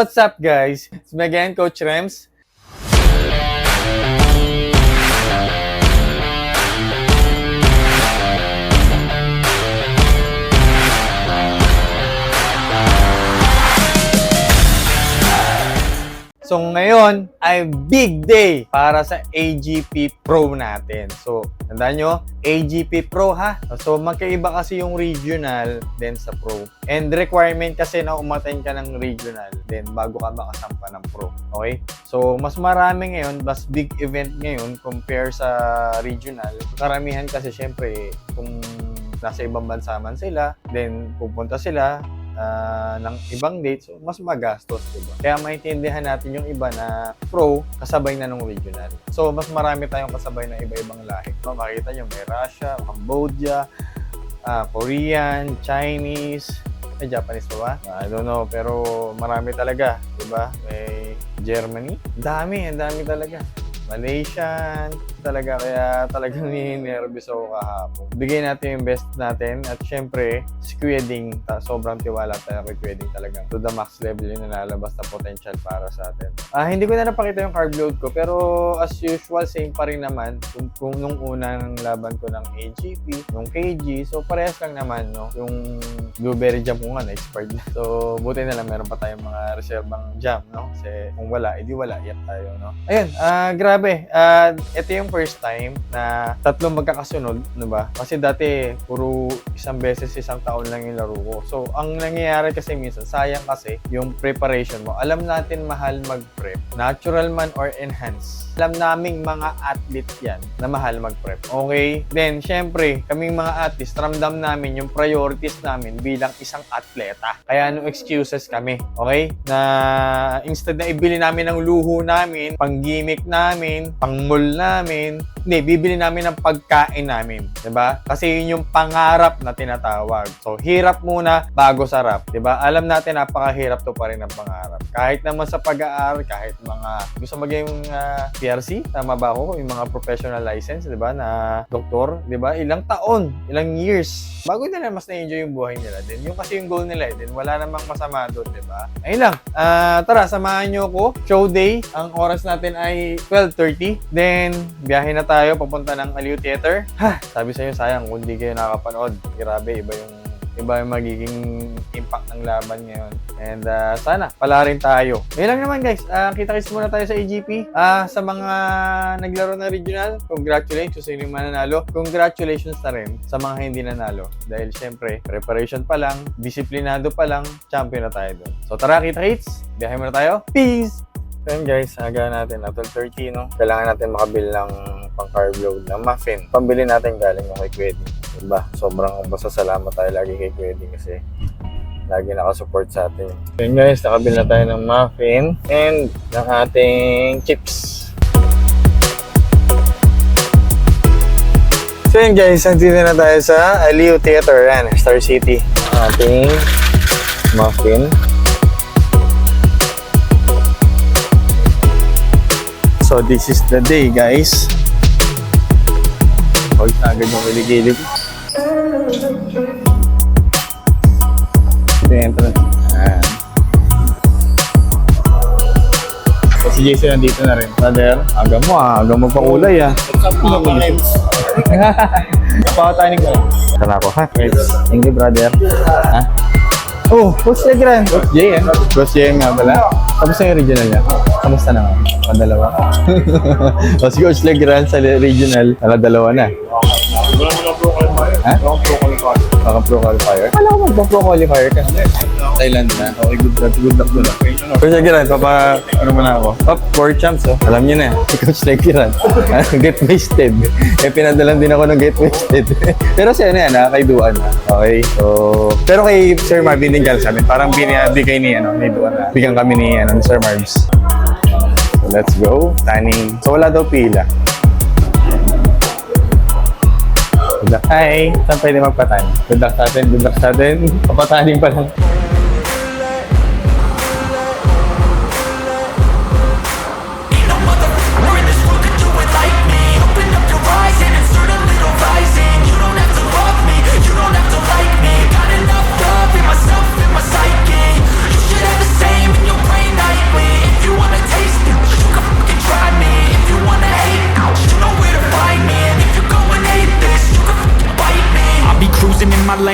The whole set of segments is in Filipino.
What's up guys? It's me again, Coach Rems. So ngayon ay big day para sa AGP Pro natin. So, tandaan nyo, AGP Pro ha. So, magkaiba kasi yung regional then sa Pro. And requirement kasi na umattend ka ng regional then bago ka makasampa ng Pro. Okay? So, mas marami ngayon, mas big event ngayon compare sa regional. Karamihan kasi syempre, kung nasa ibang bansa man sila, then pupunta sila, ah, ng ibang dates, so mas magastos, diba? Kaya maintindihan natin yung iba na pro, kasabay na ng regional. So, mas marami tayong kasabay na iba-ibang lahi. No, makita nyo, may Russia, Cambodia, ah, Korean, Chinese, may Japanese pa ba? I don't know, pero marami talaga, diba? May Germany, dami, ang dami talaga. Malaysian, talaga kaya talagang ninervous ako kahapon. Bigay natin yung best natin at syempre, si ta- sobrang tiwala tayo kay Kuya Ding talagang to the max level yung nalalabas na potential para sa atin. Ah, hindi ko na napakita yung carb load ko pero as usual, same pa rin naman kung, kung nung unang laban ko ng AGP, nung KG, so parehas lang naman, no? Yung blueberry jam ko nga, na-expired na. So, buti na lang meron pa tayong mga reservang jam, no? Kasi kung wala, edi wala, iyak tayo, no? Ayun, ah, grabe. Ah, ito yung first time na tatlong magkakasunod, no ba? Kasi dati, puro isang beses, isang taon lang yung laro ko. So, ang nangyayari kasi minsan, sayang kasi yung preparation mo. Alam natin mahal mag-prep. Natural man or enhance. Alam naming mga athlete yan na mahal mag-prep. Okay? Then, syempre, kaming mga athletes, ramdam namin yung priorities namin bilang isang atleta. Kaya no excuses kami. Okay? Na instead na ibili namin ng luho namin, pang-gimmick namin, pang-mall namin, hindi, bibili namin ng pagkain namin. 'di ba? Kasi yun yung pangarap na tinatawag. So, hirap muna bago sarap. 'di ba? Alam natin napakahirap to pa rin ang pangarap. Kahit naman sa pag-aaral, kahit mga gusto maging uh, PRC, tama ba ako? Yung mga professional license, 'di ba? Na doktor, 'di ba? Ilang taon, ilang years bago nila mas na-enjoy yung buhay nila. Din yung kasi yung goal nila, eh. din wala namang masama doon, 'di ba? Ayun lang. Ah, tara, samahan niyo ako. Show day. Ang oras natin ay 12:30. Then biyahe na tayo papunta ng Aliw Theater. Ha, sabi sa inyo sayang kung hindi kayo nakakapanood. Grabe, iba yung iba yung magiging impact ng laban ngayon. And ah, sana pala rin tayo. Ngayon lang naman guys, Ah, kita-kits muna tayo sa AGP. Ah, sa mga naglaro ng regional, congratulations sa inyong mananalo. Congratulations na rin sa mga hindi nanalo. Dahil syempre, preparation pa lang, disiplinado pa lang, champion na tayo doon. So tara, kita-kits. Biyahe muna tayo. Peace! Yun guys, aga natin at 12.30 no. Kailangan natin makabili ng pang carb load ng muffin. Pambili natin galing yung kay Kwedi. Diba? Sobrang basta salamat tayo lagi kay Kwedi kasi lagi nakasupport sa atin. So yun guys, nakabili na tayo ng muffin and ng ating chips. So yun guys, nandito na tayo sa Aliw Theater, yan, Star City. Ating muffin. So this is the day guys. Na agad yung kiligilid. Ito yung entrance. Ayan. So si Jason nandito na rin. Brother, aga mo ah. Aga mo pa kulay ah. Kapawa tayo ng gano'n. Tara ko ha. Thank you brother. Ha? Oh, Coach Legran. Coach Jay, eh. Jay nga pala. Tapos yung regional niya. Kamusta naman? Padalawa. o si Coach Legran sa regional, dalawa na. Ha? Baka pro qualifier? Kala ko magpa-pro qualifier ka. Thailand na. Okay, good luck. Good luck doon. Coach Legran, papa, ano mo na ako? Top 4 champs, oh. Alam niyo na, si Coach Legran. get wasted. Eh, pinadalan din ako ng get wasted. pero siya na yan, nakakaiduan na. Okay, so... Pero kay Sir Marvin din galing sa amin. Parang binibigay ni, ano, ni Duan na. Bigyan kami ni, ano, Sir Marvs. Let's go. Tanning. So, wala daw pila. Good luck. Hi! Saan pwede magpatan? Good luck sa atin, good luck sa atin. Papataning pa lang.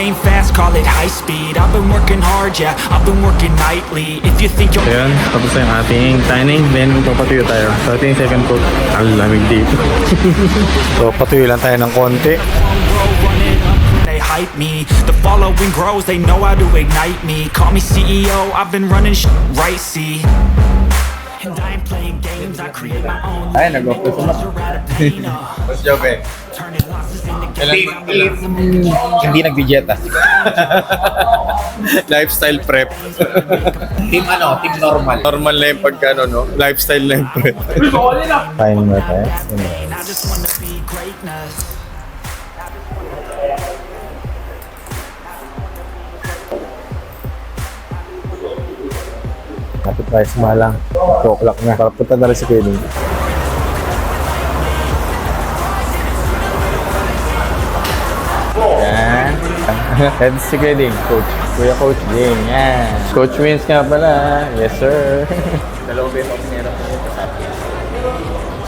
In lane fast, call it high speed I've been working hard, yeah, I've been working nightly If you think you're So yun, tapos na yung ating tanning, then papatuyo tayo. So ito yung second coat. Ang lamig dito. So, patuloy lang tayo ng konti. hype me The following grows, they know how to ignite me Call me CEO, I've been running sh- right, see And I ain't playing games, I create my own Ay, nag-office na. Pleasure out of pain, Kailan, hindi nag-dieta. Lifestyle prep. Team ano, team normal. Normal na yung pagka, ano, no? Lifestyle na yung prep. Kain mo tayo. Kapit tayo sa malang. 2 o'clock na. Para punta na rin si Kenny. Head si Kenny. Coach. Kuya Coach Jing. Yan. Coach Wins nga pala. Yes, sir. Dalawa ba yung paminera ko nito sa akin?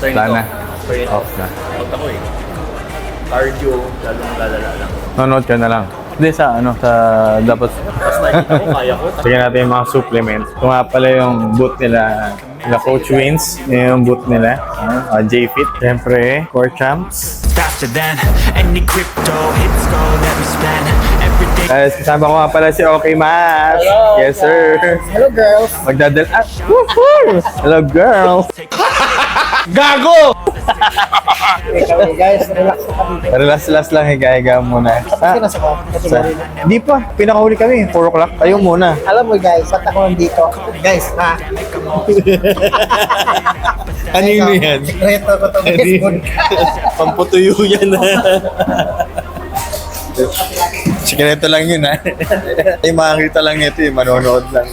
Yun Sana. Yun Off na. Out ako eh. Cardio, lalong lalala lang. Nanonood ka na lang. Hindi sa ano, sa dapat Tapos nakikita ko, kaya ko. Sige natin yung mga supplements. Ito nga pala yung boot nila, nila Coach Wins. Yun yung boot nila. Uh, J-Fit. Siyempre, Core Champs. Faster than any crypto hits go Let me spend Guys, kasama ko nga pala si Okay Mas. Yes, sir. Hello girls! Magdadal... Ah, woohoo! Hello, girls. Gago! Okay guys, relax kami. Relax-relax lang, higa-higa muna. Ah, nasa ko, kasi sa, di pa, pinakahuli kami. 4 o'clock. Ayaw muna. Alam mo guys, ba't ako nandito? Guys, ha? Kanino yan? Sekreto ko to guys. Pamputuyo yan. Sikreto lang yun ha. Ay makakita lang nito eh, manonood lang.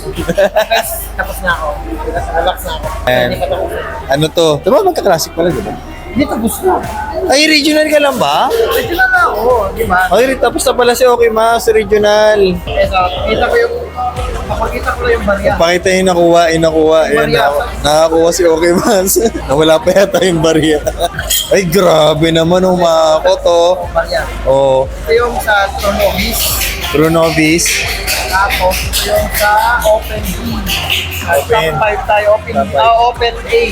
Tapos na ako. Relax na ako. Tapos. Ano to? Diba magka-classic pala, di ba? Hindi tapos na. Ay, regional ka lang ba? Pwede na ako, di ba? Ay, tapos na pala si Okay Mas, regional. Ito, kita ko yung, kapagkita ko lang yung barya. Pakita yung nakuha, yung nakuha. Ayan, na, nakakuha si Okay Mas. Nawala pa yata yung barya. Ay, grabe naman, umakot oh. Barya. Oh, Ito yung sa Tronovis. True Novice. Tapos ito yung sa Open B. Open. Top 5 tayo. Open, Top ah, open A.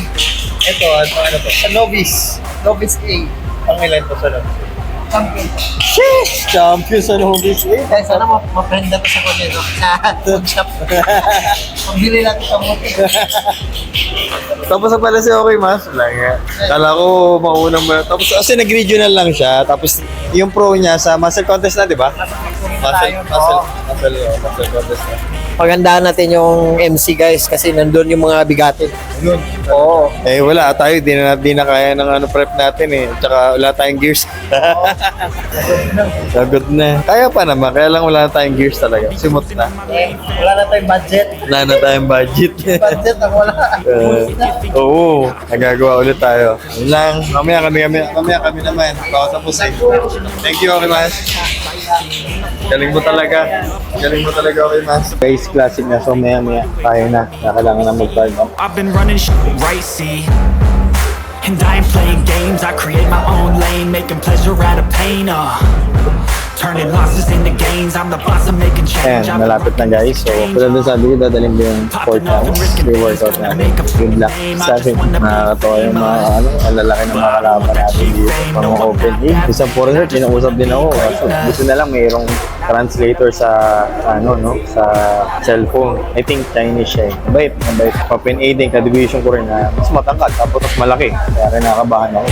Ito, ano, ano to? Sa Novice. Novice A. Pang ilan to sa loob? Champion. Sheesh! Champion sa Novice eh. Guys, sana ma ma-friend na to sa kanya, no? Sa food shop. Pambili natin sa motor. Tapos na pala si Okay Mas. Wala nga. Kala ko maunang ba. Tapos kasi nag-regional lang siya. Tapos yung pro niya sa muscle contest na, di ba? Muscle, muscle, muscle, oh, muscle na. Pagandaan natin yung MC guys kasi nandun yung mga bigatin. Yun. Oo. Eh wala tayo, di na, di na kaya ng ano prep natin eh. Tsaka wala tayong gears. Sagot na. Kaya pa naman, kaya lang wala na tayong gears talaga. Simot na. Eh, wala na tayong budget. Wala na tayong budget. budget ang wala. Uh, oo, nagagawa ulit tayo. Yun lang, mamaya kami, kami, mamaya kami naman. Baka tapos eh. Thank you, okay, Mas. Galing mo talaga. Galing mo talaga, okay, Mas. Base classic na, so maya maya tayo na. Kailangan na mag-vibe up. I've been running sh- right, see And I ain't playing games, I create my own lane Making pleasure out of pain, uh Turning losses into gains, I'm the boss, I'm making Ayan, change the malapit na guys. So, tulad din sabi ko, dadalhin ko yung 4 times. Yung workout natin. Good luck. Kasi nakakatawa yung mga, ano, ang lalaki ng mga kalaban natin dito. Mga open league. Isang foreigner, kinausap din ako. Kaso, gusto na lang mayroong translator sa, ano, no, sa cellphone. I think Chinese siya eh. Mabait, mabait. Open A din, ka-division ko rin na mas matangkad, tapos mas malaki. Kaya rin nakakabahan ako.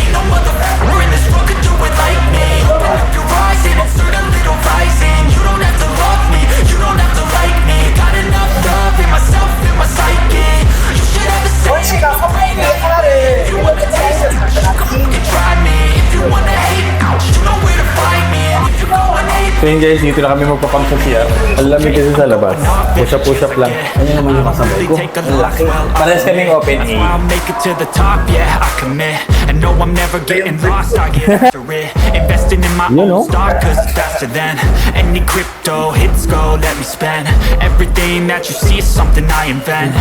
Your eyes and insert a little rising. You don't have to love me, you don't have to like me. Got enough love in myself, in my psyche. You should have the same You So yun guys, dito na kami CR. Ang lamig kasi sa labas. Push-up, push-up lang. Ano naman yung kasabay ko? Ang laki. Parehas kaming open That's A. why I'll make it to the top, yeah, I commit And no, I'm never getting lost, I get after it Investing in my You know. cause faster than Any crypto hits go, let me spend Everything that you see is something I invent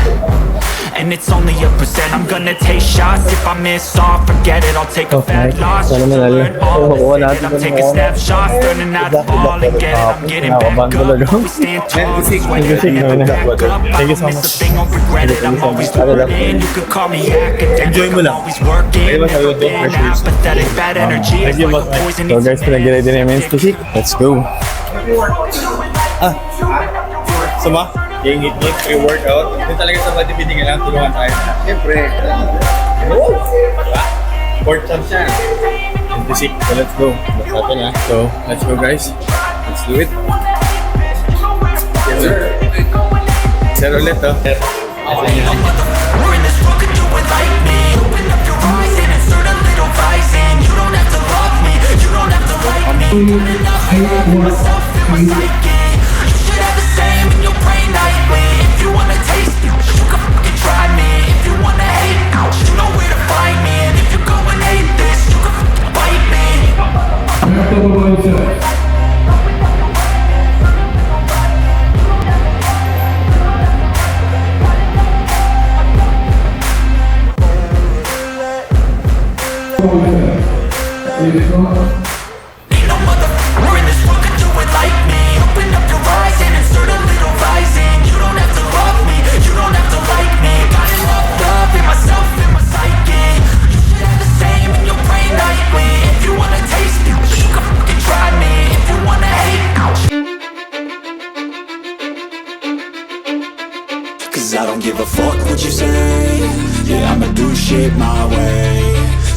and it's only a percent I'm gonna take shots, if I miss all, forget it I'll take a fat loss, just to learn all of I'm taking snapshots, learning how to fall and get it I'm getting back up, we stand tall, Thank you, so much. thing, don't regret it I'm always learning, you could call me academic Enjoy mo I'm lang. always working, never been apathetic Bad energy Thank is you, like a poison So guys, pinag-ready na yung physique. Let's go! Ah! Sama? Ingit-ngit, pre-workout. Ito talaga sa bodybuilding, kailangan tulungan tayo. Siyempre. Oh! Diba? Sport champ siya. Yung physique. So let's go. That's natin ha. So, let's go guys. Let's do it. Yes sir. Sir ulit oh. We're in this world, could do Cause I don't give a fuck what you say. Yeah, I'ma do shit my way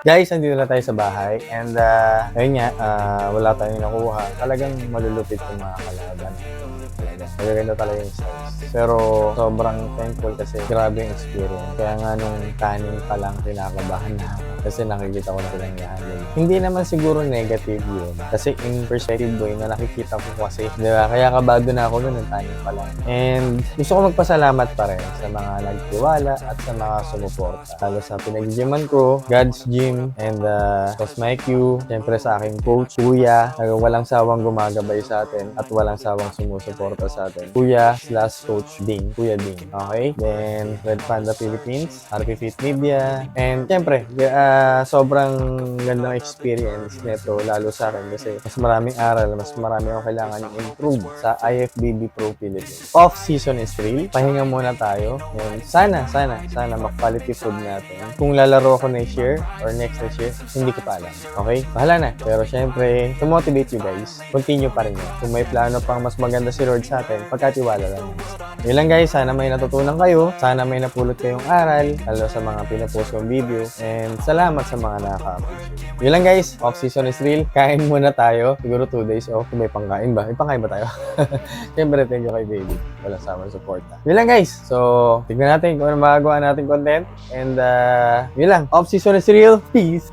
Guys, nandito na tayo sa bahay. And, uh, ayun nga, ah, wala tayong nakuha. Talagang malulupit yung mga kalaban. Magaganda talaga yung size. Pero, sobrang thankful kasi grabe yung experience. Kaya nga nung kanin pa lang, kinakabahan na ako. Kasi nakikita ko na silang i-handle. Hindi naman siguro negative yun. Kasi in perspective boy, na nakikita ko kasi, di ba? Kaya kabado na ako nun ng kanin pa lang. And, gusto ko magpasalamat pa rin sa mga nagtiwala at sa mga sumuporta. Lalo sa pinag-gyman ko, God's Gym, and uh, Boss Mike Q, syempre sa aking coach, Kuya, na walang sawang gumagabay sa atin at walang sawang sumusuporta sa atin. Kuya slash Coach Ding, Kuya Ding. Okay? Then, Red Panda Philippines, RP Fit Media, and syempre, uh, Kaya sobrang gandang experience nito lalo sa akin kasi mas maraming aral, mas marami akong kailangan improve sa IFBB Pro Philippines. Off-season is real. Pahinga muna tayo. And sana, sana, sana mag-quality food natin. Kung lalaro ako next year or next next year, hindi ko pa alam. Okay? Bahala na. Pero syempre, to motivate you guys, continue pa rin yun. Kung may plano pang mas maganda si Lord sa atin, pagkatiwala lang. Yun lang guys, sana may natutunan kayo. Sana may napulot kayong aral, lalo sa mga pinapost kong video. And salamat sa mga nakaka-appreciate. Yun lang guys, off-season is real. Kain muna tayo. Siguro 2 days off. Kung may pangkain ba? May pangkain ba tayo? Siyempre, thank you kay baby. Walang sama support. Yun lang guys. So, tignan natin kung ano magagawa natin content. And uh, yun lang. Off-season is real. Peace!